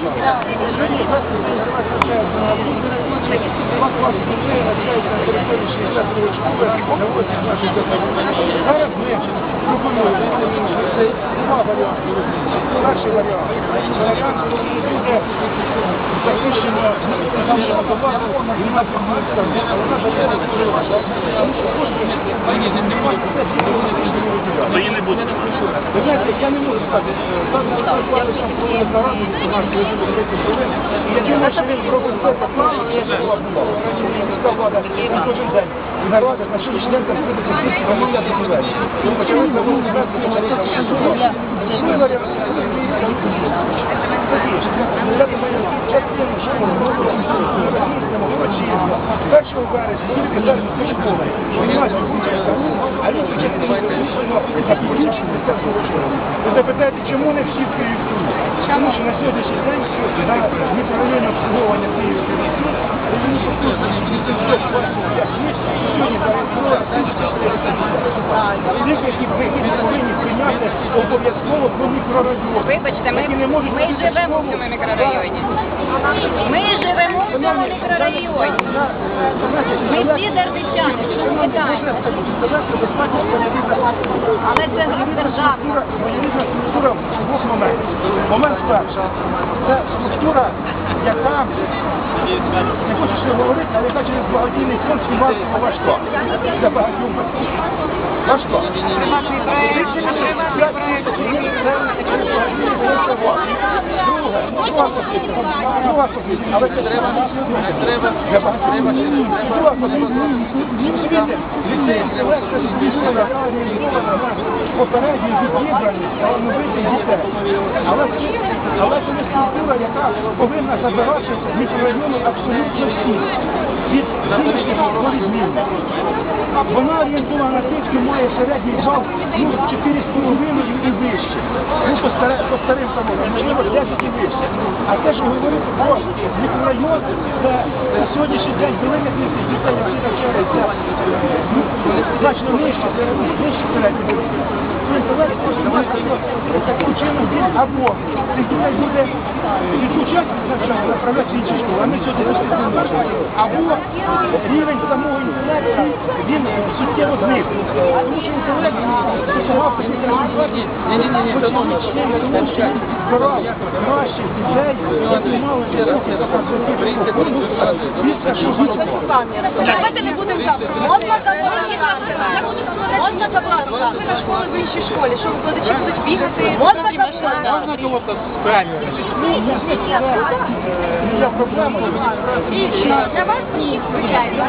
Зараз ми пропонуємо це два варіанти. Перший варіант. Варіант, який буде захищено нашого товару, і на підмогу. Вона буде тому що Її не буде. ви знаєте, я не можу сказати, там Олександр там проводить нараду, наш президент проводить, я думаю, що він зробить все по плану, я була була. Міська влада і кожен день. І на сьогоднішній день там прийдеться всі, кому я закриваю. Почали заводити нас, почали заводити. Ми. Я думаю, частину, що ми робимо, 1 вересня, тільки зараз це школа. Гімназія буде, а люди частину ви запитаєте, чому не всі в Київській? Тому що на сьогоднішній день на мікрорайоні обслуговування Київської сьогодні повинні прийняти обов'язково по мікрорайону. Вибачте, ми, ми живемо в цьому мікрорайоні. Ми живемо в цьому мікрорайоні. Ми всі дербичани, що ви питаєте? Але це державна. Політична структура в двох моментах. Момент перший. Це структура, яка не хочу що говорити, але яка через благодійний фонд фінансово важко. Для багатьох батьків. Важко. Друга позиція. Друга позиція. Але це треба треба. Треба треба. Збільшена, реалізована, попередньо відібрані, талановиті дітей. Але, це не структура, яка повинна забирати з району абсолютно всі. Від зовнішніх до відмінних. Вона орієнтована на тих, хто має середній бал ну, 4,5 і вище. Ну, по, старе, по старим самому, можливо, 10 і вище. А те, що говорити про мікрорайон, це е, сьогоднішній день велика кількість дітей, які навчаються ну, значно нижче, нижче середнього. Таким чином він або дітей буде навчання, направляти в інші школи, а ми сьогодні. Або рівень самого інтелекту, він суттєво знизить. Тому що інтелект досягав таких результатів, кращих дітей, школи. Давайте не будемо завтра. Можна заборонити? Можна заборонити? Ви на школу в іншій школі. Що викладачі будуть бігати? Можна заборонити? Можна кого-то правильно? Я проблема. Для вас ні, звичайно.